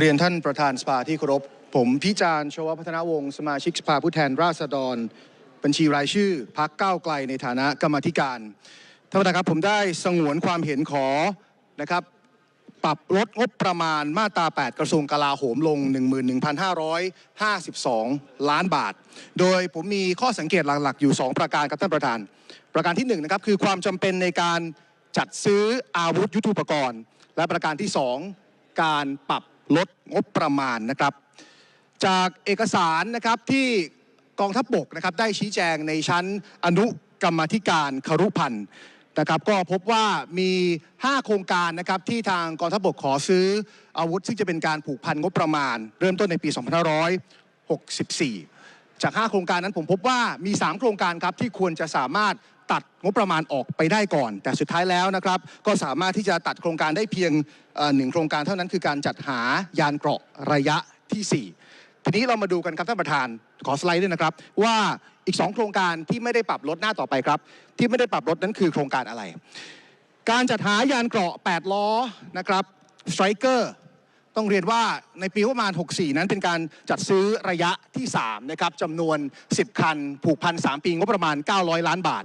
เรียนท่านประธานสภาที่เคารพ ผมพิจารณ์ชวพัฒนาวงศ์สมาชิกสภาผู้แทนราษฎร บัญชีรายชื่อพักก้าวไกลในฐานะกรรมธิการท่านประธานครับผมได้สงวนความเห็นขอนะครับปรับลดงบประมาณมาตรา 8 กระทรวงกลาโหมลง 11,552 ล้านบาท โดยผมมีข้อสังเกตหลัก ๆ อยู่ 2 ประการครับท่านประธาน ประการที่1นะครับคือความจำเป็นในการจัดซื้ออาวุธยุทโธปกรณ์ และประการที่ 2 การปรับ ลดงบประมาณนะครับ จากเอกสารนะครับที่กองทัพบกนะครับได้ชี้แจงในชั้นอนุกรรมธิการคารุพันธ์นะครับก็พบว่ามี 5 โครงการนะครับที่ทางกองทัพบกขอซื้ออาวุธ ซึ่งจะเป็นการผูกพันงบประมาณ เริ่มต้นในปี 2564 จาก 5 โครงการนั้นผมพบว่ามี 3 โครงการครับที่ควรจะสามารถ ตัดงบประมาณออกไปได้ก่อน แต่สุดท้ายแล้วนะครับก็สามารถที่จะตัดโครงการได้เพียงหนึ่งโครงการเท่านั้นคือการจัดหายานเกราะระยะทีสี่ 4 ทีนี้เรามาดูกันครับท่านประธานขอสไลด์ด้วยนะครับ ว่าอีก 2 โครงการที่ไม่ได้ปรับลดหน้าต่อไปครับ ที่ไม่ได้ปรับลดนั้นคือโครงการอะไร การจัดหายานเกราะ 8 ล้อนะครับสไตรเกอร์ต้องเรียนว่าในปีประมาณ 64 นั้นเป็นการจัดซื้อระยะที่ 3 นะครับจำนวน 10 คัน ผูกพัน 3 ปีงบประมาณ 900 ล้านบาท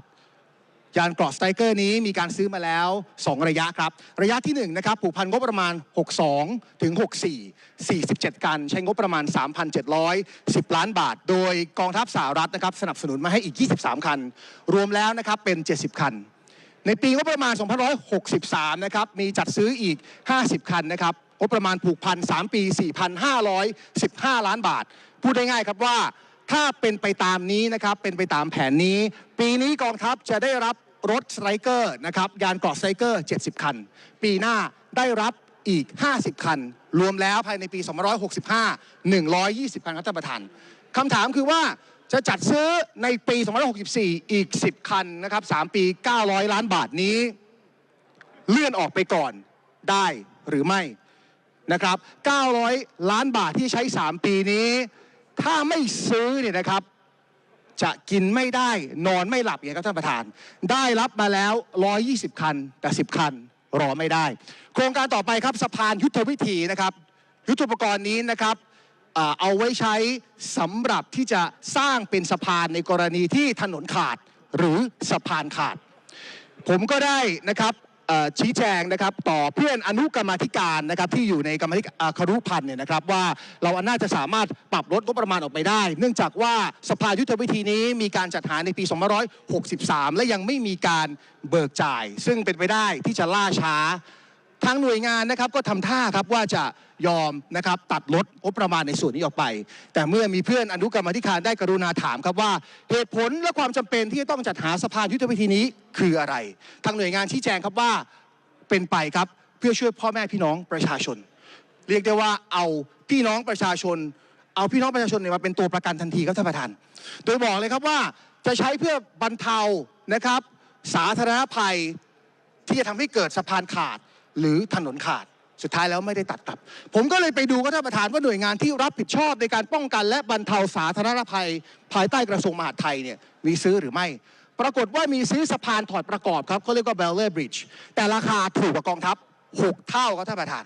ยานเกราะสไตรเกอร์นี้มีการซื้อมาแล้ว 2 ระยะครับ ระยะที่1นะครับผูกพันงบประมาณ 62 ถึง 64 47 กัน ใช้งบประมาณ 3,710 ล้านบาท โดยกองทัพสหรัฐนะครับสนับสนุนมาให้อีก 23 คัน รวมแล้วนะครับเป็น 70 คัน ในปีงบประมาณ2563 นะครับมีจัดซื้ออีก 50 คันนะครับงบประมาณผูกพัน 3 ปี 4,515 ล้านบาท พูดได้ง่ายครับว่าถ้าเป็นไปตามนี้นะครับ เป็นไปตามแผนนี้ ปีนี้กองทัพจะได้รับ รถสไตรเกอร์นะครับยานเกราะสไตรเกอร์ 70 คัน ปีหน้าได้รับอีก 50 คัน รวมแล้วภายในปี 2565 120 คันครับท่านประธานคำถามคือว่าจะจัดซื้อในปี 2564 อีก 10 คันนะครับ 3 ปี 900 ล้านบาทนี้ เลื่อนออกไปก่อนได้หรือไม่นะครับ 900 ล้านบาทที่ใช้ 3 ปีนี้ ถ้าไม่ซื้อเนี่ยนะครับ จะกินไม่ได้นอนไม่หลับอย่างนี้ครับท่านประธาน ได้รับมาแล้ว 120 คัน แต่ 10 คันรอไม่ได้ โครงการต่อไปครับสะพานยุทธวิธีนะครับ ยุทธปกรณ์นี้นะครับเอาไว้ใช้สำหรับที่จะสร้างเป็นสะพานในกรณีที่ถนนขาดหรือสะพานขาด ผมก็ได้นะครับ ชี้แจงนะครับต่อเพื่อนอนุกรรมธิการนะครับที่อยู่ในกรรมธิการคารุพันธ์เนี่ยนะครับว่าเราน่าจะสามารถปรับลดงบประมาณออกไปได้ เนื่องจากว่าสภายุทธวิธีนี้มีการจัดหาในปี 2563 และยังไม่มีการเบิกจ่าย ซึ่งเป็นไปได้ที่จะล่าช้า ทางหน่วยงานนะครับก็ทำท่าครับว่าจะยอมนะครับตัดลดงบประมาณในส่วนนี้ออกไป แต่เมื่อมีเพื่อนอนุกรรมธิการได้กรุณาถามครับว่าเหตุผลและความจำเป็นที่จะต้องจัดหาสะพานยุทธวิธีนี้คืออะไร ทางหน่วยงานชี้แจงครับว่าเป็นไปครับเพื่อช่วยพ่อแม่พี่น้องประชาชน เรียกได้ว่าเอาพี่น้องประชาชน เอาพี่น้องประชาชนเนี่ยมาเป็นตัวประกันทันทีครับท่านประธาน โดยบอกเลยครับว่าจะใช้เพื่อบรรเทานะครับ สาธารณภัยที่จะทำให้เกิดสะพานขาด หรือถนนขาดสุดท้ายแล้วไม่ได้ตัดกลับ ผมก็เลยไปดูก็ท่านประธานว่าหน่วยงานที่รับผิดชอบในการป้องกันและบรรเทาสาธารณภัย ภายใต้กระทรวงมหาดไทยเนี่ยมีซื้อหรือไม่ ปรากฏว่ามีซื้อสะพานถอดประกอบครับเขาเรียกว่า b e l l e r Bridge แต่ราคาถูกกว่ากองทัพ 6 เท่าครับท่านประธาน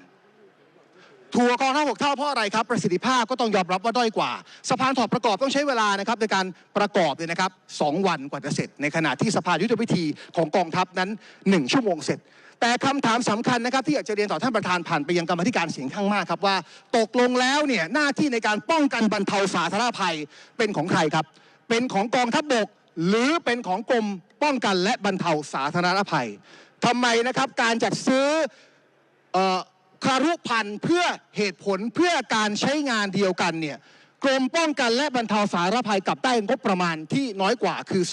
ถูกกว่ากองทัพหกเท่าเพราะอะไรครับประสิทธิภาพก็ต้องยอมรับว่าด้อยกว่า สะพานถอดประกอบต้องใช้เวลานะครับในการประกอบเนี่ยนะครับสองวันกว่าจะเสร็จ ในขณะที่สะพานยุทธวิธีของกองทัพนั้น 1 ชั่วโมงเสร็จ แต่คำถามสำคัญนะครับที่อยากจะเรียนต่อท่านประธานผ่านไปยังกรรมธิการเสียงข้างมากครับว่า ตกลงแล้วเนี่ยหน้าที่ในการป้องกันบรรเทาสาธารณภัยเป็นของใครครับ เป็นของกองทัพบกหรือเป็นของกรมป้องกันและบรรเทาสาธารณภัยทำไมนะครับการจัดซื้อคารุพันธ์เพื่อเหตุผลเพื่อการใช้งานเดียวกันเนี่ยกรมป้องกันและบรรเทาสาธารณภัยกับได้งบประมาณที่น้อยกว่าคือ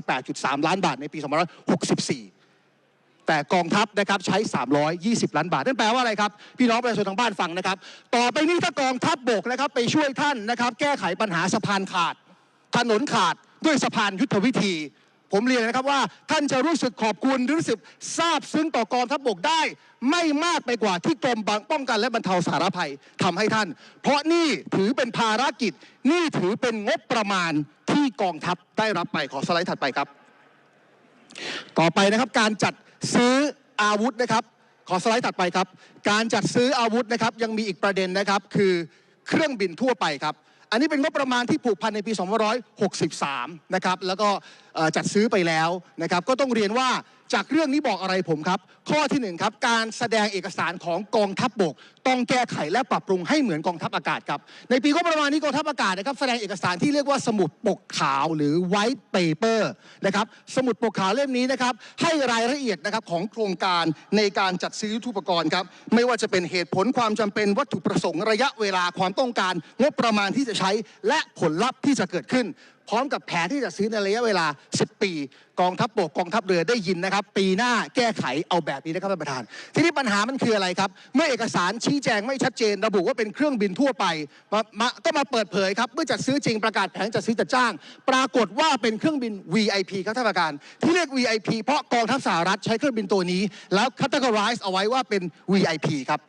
248.3 ล้านบาทในปี 2564 แต่กองทัพนะครับใช้ 320 ล้านบาทนั่นแปลว่าอะไรครับ พี่น้องประชาชนทางบ้านฟังนะครับ ต่อไปนี้ถ้ากองทัพบกนะครับไปช่วยท่านนะครับ แก้ไขปัญหาสะพานขาด ถนนขาดด้วยสะพานยุทธวิธี ผมเรียนนะครับว่าท่านจะรู้สึกขอบคุณรู้สึกซาบซึ้งต่อกองทัพบกได้ ไม่มากไปกว่าที่กรมบังป้องกันและบรรเทาสาธารณภัยทำให้ท่าน เพราะนี่ถือเป็นภารกิจนี่ถือเป็นงบประมาณที่กองทัพได้รับไปขอสไลด์ถัดไปครับ ต่อไปนะครับการจัดซื้ออาวุธนะครับ ขอสไลด์ถัดไปครับ การจัดซื้ออาวุธนะครับยังมีอีกประเด็นนะครับคือเครื่องบินทั่วไปครับ อันนี้เป็นงบประมาณที่ผูกพันในปี 2563 นะครับแล้วก็ จัดซื้อไปแล้วนะครับก็ต้องเรียนว่าจากเรื่องนี้บอกอะไรผมครับ ข้อที่หนึ่งครับ การแสดงเอกสารของกองทัพบบก ต้องแก้ไขและปรับปรุงให้เหมือนกองทัพอากาศครับ ในปีงบประมาณนี้กองทัพอากาศนะครับแสดงเอกสารที่เรียกว่าสมุดปกขาวหรือ white paper นะครับสมุดปกขาวเล่มนี้นะครับให้รายละเอียดนะครับของโครงการในการจัดซื้อยุทธุปกรณ์ครับไม่ว่าจะเป็นเหตุผลความจำเป็นวัตถุประสงค์ระยะเวลาความต้องการงบประมาณที่จะใช้และผลลัพธ์ที่จะเกิดขึ้น พร้อมกับแผนที่จะซื้อในระยะเวลา 10 ปี กองทัพบกกองทัพเรือได้ยินนะครับ ปีหน้าแก้ไขเอาแบบนี้นะครับท่านประธาน ทีนี้ปัญหามันคืออะไรครับ เมื่อเอกสารชี้แจงไม่ชัดเจน ระบุว่าเป็นเครื่องบินทั่วไปมามาก็มาเปิดเผยครับเมื่อจัดซื้อจริงประกาศแผนจัดซื้อจัดจ้าง ปรากฏว่าเป็นเครื่องบิน VIP ครับท่านประธาน ที่เรียก VIP เพราะกองทัพสหรัฐใช้เครื่องบินตัวนี้ แล้ว categorize เอาไว้ว่าเป็น VIP ครับ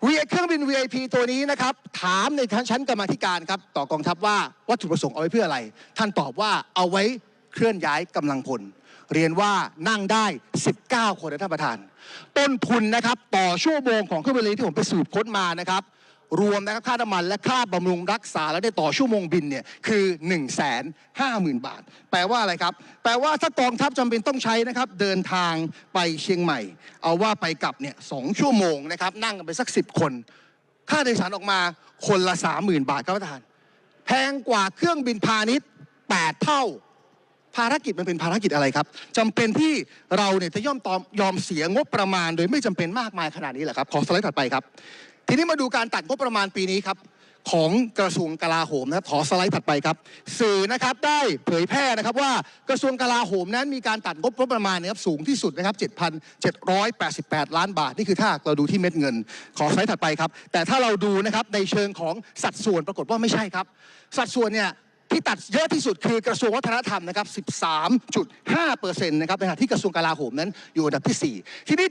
เครื่องบิน VIP ตัวนี้นะครับถามในชั้นกรรมธิการครับต่อกองทัพว่าวัตถุประสงค์เอาไว้เพื่ออะไร ท่านตอบว่าเอาไว้เคลื่อนย้ายกำลังพล เรียนว่านั่งได้ 19 คนนะท่านประธาน ต้นทุนนะครับต่อชั่วโมงของเครื่องบินที่ผมไปสืบค้นมานะครับ รวมนะครับค่าน้ำมันและค่าบำรุงรักษาและได้ต่อชั่วโมงบินเนี่ยคือ 1 5 0 0 0 0 บาท แปลว่าอะไรครับ แปลว่าถ้ากองทัพจำเป็นต้องใช้นะครับเดินทางไปเชียงใหม่ เอาว่าไปกลับเนี่ยสองชั่วโมงนะครับนั่งกันไปสักสิบคน ค่าโดยสารออกมาคนละ 30,000 บาทครับท่านแพงกว่าเครื่องบินพาณิชย์ 8 เท่าภารกิจมันเป็นภารกิจอะไรครับจำเป็นที่เราเนี่ยจะย่อมตอมยอมเสียงบประมาณ โดยไม่จำเป็นมากมายขนาดนี้แหละครับ ขอสไลด์ถัดไปครับ ทีนี้มาดูการตัดงบประมาณปีนี้ครับของกระทรวงกลาโหมนะครับขอสไลด์ถัดไปครับ สื่อนะครับได้เผยแพร่นะครับว่ากระทรวงกลาโหมนั้นมีการตัดงบประมาณนะครับสูงที่สุดนะครับ 7,788 ล้านบาท นี่คือถ้าเราดูที่เม็ดเงิน ขอสไลด์ถัดไปครับ แต่ถ้าเราดูนะครับในเชิงของสัดส่วนปรากฏว่าไม่ใช่ครับ สัดส่วนเนี่ย ที่ตัดเยอะที่สุดคือกระทรวงวัฒนธรรมนะครับ 13.5%นะครับในขณะที่กระทรวงกลาโหมนั้นอยู่อันดับที่ 4 ทีนี้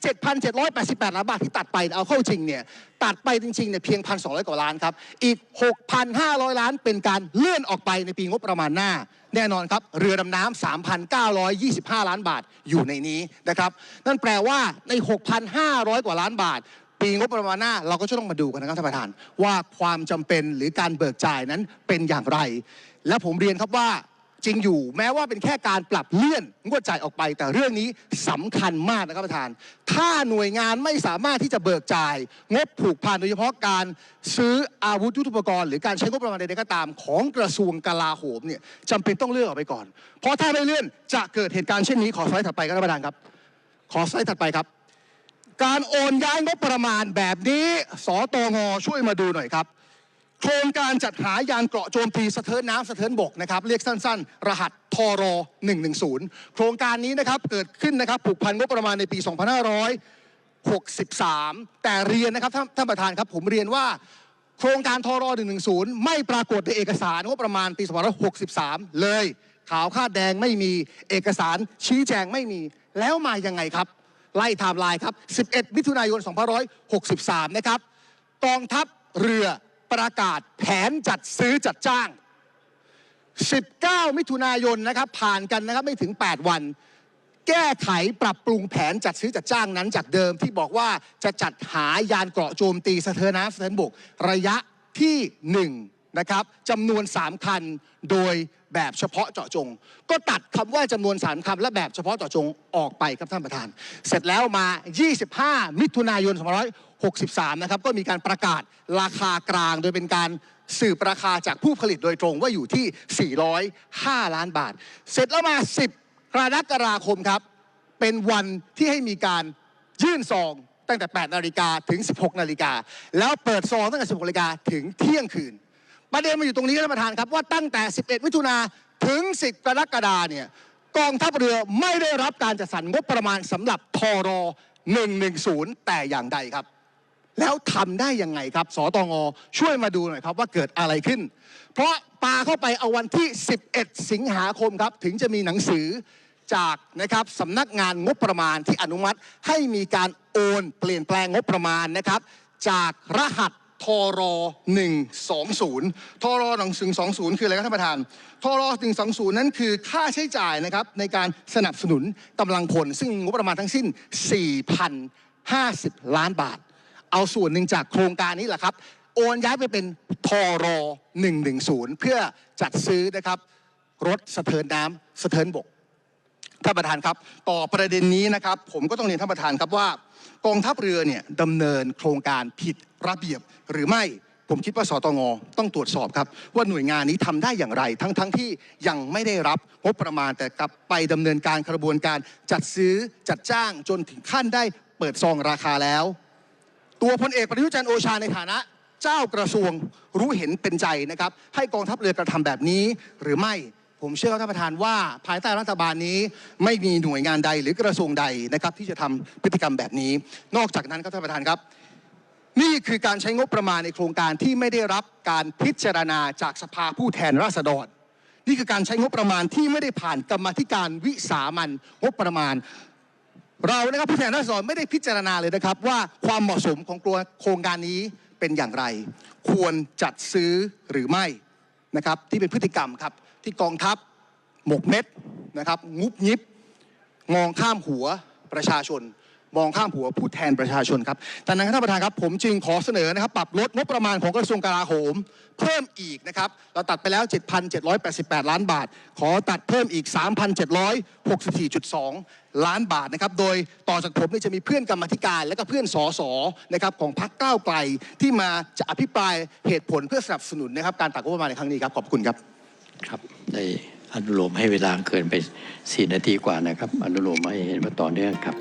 7,788 ล้านบาทที่ตัดไปเอาเข้าจริงเนี่ยตัดไปจริงๆเนี่ยเพียง 1,200 กว่าล้านครับ อีก 6,500 ล้านเป็นการเลื่อนออกไปในปีงบประมาณหน้า แน่นอนครับ เรือดำน้ำ3,925 ล้านบาทอยู่ในนี้นะครับ นั่นแปลว่าใน 6,500 กว่าล้านบาท ปีงบประมาณหน้าเราก็จะต้องมาดูกันนะครับท่านประธาน ว่าความจำเป็นหรือการเบิกจ่ายนั้นเป็นอย่างไร และผมเรียนครับว่าจริงอยู่แม้ว่าเป็นแค่การปรับเลื่อนงวดจ่ายออกไป แต่เรื่องนี้สำคัญมากนะครับท่านประธาน ถ้าหน่วยงานไม่สามารถที่จะเบิกจ่าย งบผูกพันโดยเฉพาะการซื้ออาวุธยุทโธปกรณ์ หรือการใช้งบประมาณใดๆก็ตามของกระทรวงกลาโหมเนี่ยจำเป็นต้องเลื่อนออกไปก่อน เพราะถ้าไม่เลื่อนจะเกิดเหตุการณ์เช่นนี้ขอสไลด์ถัดไปครับท่านประธานครับ ขอสไลด์ถัดไปครับ การโอนย้ายงบประมาณแบบนี้ สตงช่วยมาดูหน่อยครับ โครงการจัดหายานเกราะโจมตีสะเทินน้ำสะเทินบกนะครับเรียกสั้น ๆ รหัสทร110 โครงการนี้นะครับเกิดขึ้นนะครับผูกพันงบประมาณในปี 2563 แต่เรียนนะครับท่านท่านประธานครับ ผมเรียนว่าโครงการทร110 ไม่ปรากฏในเอกสารงบประมาณปี 2563 เลยขาวคาดแดงไม่มีเอกสารชี้แจงไม่มีแล้วมายังไงครับ ไล่ไทม์ไลน์ครับ 11 มิถุนายน 2563 นะครับ กองทัพเรือประกาศแผนจัดซื้อจัดจ้าง 19 มิถุนายนนะครับ ผ่านกันนะครับไม่ถึง 8 วัน แก้ไขปรับปรุงแผนจัดซื้อจัดจ้างนั้นจากเดิมที่บอกว่าจะจัดหายานเกราะโจมตีสะเทินน้ำสะเทินบกระยะที่ 1 นะครับจำนวน 3 คันโดยแบบเฉพาะเจาะจง ก็ตัดคำว่าจำนวน 3คำและแบบเฉพาะเจาะจงออกไปครับท่านประธาน เสร็จแล้วมา 25 มิถุนายน2563 นะครับก็มีการประกาศราคากลางโดยเป็นการสืบราคาจากผู้ผลิตโดยตรงว่าอยู่ที่ 405 ล้านบาท เสร็จแล้วมา 10กรกฎาคมครับ เป็นวันที่ให้มีการยื่นซองตั้งแต่ 8 นาฬิกาถึง 16 นาฬิกาแล้วเปิดซองตั้งแต่ 16 นาฬิกาถึงเที่ยงคืน ประเด็นมาอยู่ตรงนี้ท่านประธานครับว่าตั้งแต่ 11 มิถุนาถึง 10 กรกฎาเนี่ยกองทัพเรือไม่ได้รับการจัดสรรงบประมาณสำหรับทร110 แต่อย่างใดครับ แล้วทำได้ยังไงครับสตงช่วยมาดูหน่อยครับว่าเกิดอะไรขึ้น เพราะปาเข้าไปเอาวันที่ 11 สิงหาคมครับ ถึงจะมีหนังสือจากนะครับสำนักงานงบประมาณที่อนุมัติให้มีการโอนเปลี่ยนแปลงงบประมาณนะครับ จากรหัส ทร120ทร120 คืออะไรครับท่านประธานทร120 นั้นคือค่าใช้จ่ายนะครับในการสนับสนุนกำลังพลซึ่งงบประมาณทั้งสิ้น50 ล้านบาท เอาส่วนหนึ่งจากโครงการนี้แหละครับ โอนย้ายไปเป็นทร110 เพื่อจัดซื้อนะครับรถสะเทินน้ำสะเทินบก ท่านประธานครับต่อประเด็นนี้นะครับ ผมก็ต้องเรียนท่านประธานครับว่ากองทัพเรือเนี่ยดำเนินโครงการผิดระเบียบหรือไม่ผมคิดว่าสตงต้องตรวจสอบครับ ว่าหน่วยงานนี้ทำได้อย่างไร ทั้งทั้งที่ยังไม่ได้รับงบประมาณแต่กลับไปดำเนินการกระบวนการจัดซื้อจัดจ้างจนถึงขั้นได้เปิดซองราคาแล้ว ตัวพลเอกประยุจันโอชาในฐานะ เจ้ากระทรวงรู้เห็นเป็นใจนะครับ ให้กองทัพเรือกระทำแบบนี้หรือไม่ ผมเชื่อท่านประธานว่าภายใต้รัฐบาลนี้ ไม่มีหน่วยงานใดหรือกระทรวงใดนะครับที่จะทำพฤติกรรมแบบนี้ นอกจากนั้นครับท่านประธานครับ นี่คือการใช้งบประมาณในโครงการที่ไม่ได้รับการพิจารณาจากสภาผู้แทนราษฎร นี่คือการใช้งบประมาณที่ไม่ได้ผ่านกรรมธิการวิสามันงบประมาณเรานะครับผู้แทนราษฎรไม่ได้พิจารณาเลยนะครับ ว่าความเหมาะสมของโครงการนี้เป็นอย่างไร ควรจัดซื้อหรือไม่นะครับที่เป็นพฤติกรรมครับ ที่กองทัพหมกเม็ดนะครับงุบยิบมองข้ามหัวประชาชน มองข้ามหัวผู้แทนประชาชนครับแต่นั้นท่านประธานครับผมจึงขอเสนอนะครับปรับลดงบประมาณของกระทรวงกลาโหม เพิ่มอีกนะครับเราตัดไปแล้ว 7,788 ล้านบาท ขอตัดเพิ่มอีก 3,764.2 ล้านบาทนะครับโดยต่อจากผมนี่จะมีเพื่อนกรรมธิการและก็เพื่อนสสนะครับของพรรคก้าวไกลที่มาจะอภิปรายเหตุผลเพื่อสนับสนุนนะครับการตัดงบประมาณในครั้งนี้ครับขอบคุณครับ ครับได้อนุโลมให้เวลาเกินไป 4 นาทีกว่านะครับ อนุโลมให้เห็นว่าต่อเนื่องครับ